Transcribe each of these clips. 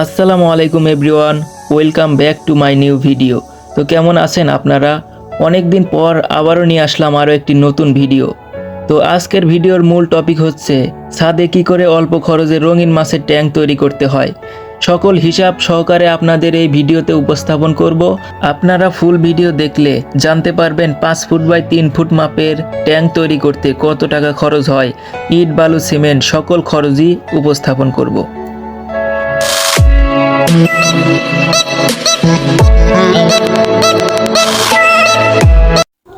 আসসালামু আলাইকুম everyone, welcome back to my new video. তো কেমন আছেন আপনারা? অনেক দিন পর আবারও নিয়ে আসলাম আরও একটি নতুন ভিডিও। তো আজকের ভিডিওর মূল টপিক হচ্ছে, ছাদে কি করে অল্প খরচে রঙিন মাছের ট্যাঙ্ক তৈরি করতে হয়। সকল হিসাব সহকারে আপনাদের এই ভিডিওতে উপস্থাপন করব। আপনারা ফুল ভিডিও দেখলে জানতে পারবেন পাঁচ ফুট বাই তিন ফুট মাপের ট্যাঙ্ক তৈরি করতে কত টাকা খরচ হয়। ইট, বালু, সিমেন্ট সকল খরচই উপস্থাপন করব।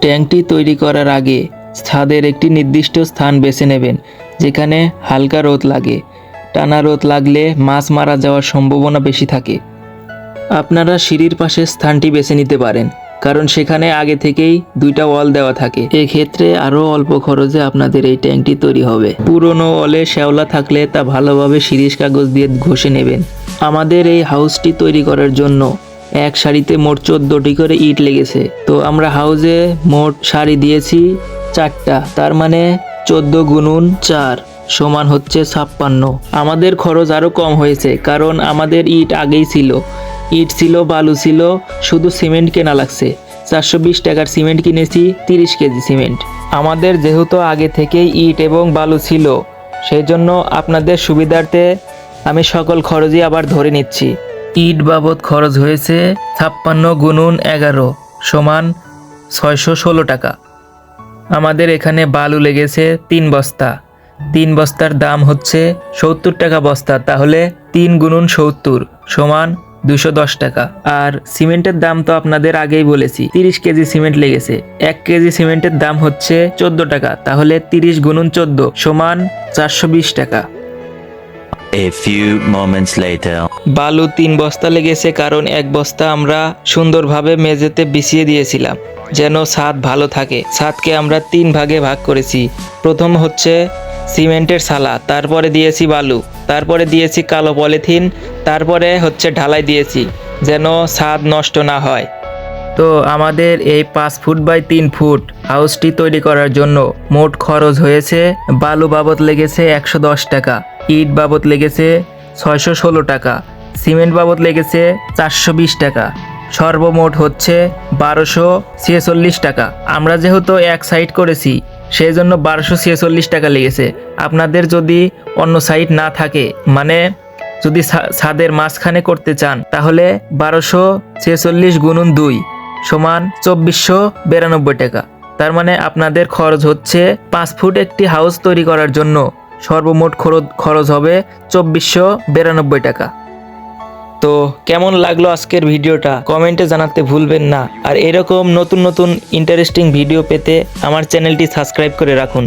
ট্যাঙ্কটি তৈরি করার আগে ছাদের একটি নির্দিষ্ট স্থান বেছে নেবেন, যেখানে হালকা রোদ লাগে। টানা রোদ লাগলে মাছ মারা যাওয়ার সম্ভাবনা বেশি থাকে। আপনারা সিঁড়ির পাশে স্থানটি বেছে নিতে পারেন, কারণ সেখানে আগে থেকেই দুইটা ওয়াল দেওয়া থাকে। এক্ষেত্রে আরও অল্প খরচে আপনাদের এই ট্যাঙ্কটি তৈরি হবে। পুরনো ওয়ালে শ্যাওলা থাকলে তা ভালোভাবে শিরিষ কাগজ দিয়ে ঘষে নেবেন। আমাদের এই হাউসটি তৈরি করার জন্য এক সারিতে মোট চোদ্দোটি করে ইট লেগেছে। তো আমরা হাউজে মোট সারি দিয়েছি চারটা, তার মানে চোদ্দ গুনুন চার সমান হচ্ছে ছাপ্পান্ন। আমাদের খরচ আরও কম হয়েছে, কারণ আমাদের ইট আগেই ছিল। ইট ছিল, বালু ছিল, শুধু সিমেন্ট কেনা লাগছে। চারশো বিশ টাকার সিমেন্ট কিনেছি, তিরিশ কেজি সিমেন্ট। আমাদের যেহেতু আগে থেকেই ইট এবং বালু ছিল সেই জন্য আপনাদের সুবিধার্থে আমি সকল খরচই আবার ধরে নিচ্ছি। ইট বাবদ খরচ হয়েছে ছাপ্পান্ন গুণুন এগারো সমান ছয়শো ষোলো টাকা। আমাদের এখানে বালু লেগেছে তিন বস্তা। তিন বস্তার দাম হচ্ছে সত্তর টাকা বস্তা, তাহলে তিন গুণুন সত্তর সমান দুশো দশ টাকা। আর সিমেন্টের দাম তো আপনাদের আগেই বলেছি, তিরিশ কেজি সিমেন্ট লেগেছে। এক কেজি সিমেন্টের দাম হচ্ছে চোদ্দ টাকা, তাহলে তিরিশ গুণুন চোদ্দ সমান চারশো বিশ টাকা। A few moments later. বালু তিন বস্তা লেগেছে কারণ এক বস্তা আমরা সুন্দরভাবে মেঝেতে বিছিয়ে দিয়েছিলাম, যেন ছাদ ভালো থাকে। ছাদকে আমরা তিন ভাগে ভাগ করেছি। প্রথম হচ্ছে সিমেন্টের সালা তারপরে দিয়েছি বালু, তারপরে দিয়েছি কালো পলিথিন, তারপরে হচ্ছে ঢালাই দিয়েছি, যেন ছাদ নষ্ট না হয়। তো আমাদের এই পাঁচ ফুট বাই তিন ফুট হাউসটি তৈরি করার জন্য মোট খরচ হয়েছে বালু বাবদ লেগেছে একশো দশ টাকা। ইট বাবদ লেগেছে ছয়শো ষোলো টাকা, সিমেন্ট বাবদ লেগেছে চারশো বিশ টাকা, সর্বমোট হচ্ছে বারোশো ছেচল্লিশ টাকা। আমরা যেহেতু এক সাইড করেছি সেই জন্য বারোশো ছেচল্লিশ টাকা লেগেছে। আপনাদের যদি অন্য সাইড না থাকে মানে যদি ছাদের মাঝখানে করতে চান, তাহলে বারোশো ছেচল্লিশ গুণুন দুই সমান চব্বিশশো বিরানব্বই টাকা। তার মানে আপনাদের খরচ হচ্ছে পাঁচ ফুট একটি হাউস তৈরি করার জন্য। সর্বমোট খরচ খরচ হবে চব্বিশশো বিরানব্বই টাকা। তো কেমন লাগল আজকের ভিডিওটা? কমেন্টে জানাতে ভুলবেন না। আর এরকম নতুন নতুন ইন্টারেস্টিং ভিডিও পেতে আমার চ্যানেলটি সাবস্ক্রাইব করে রাখুন।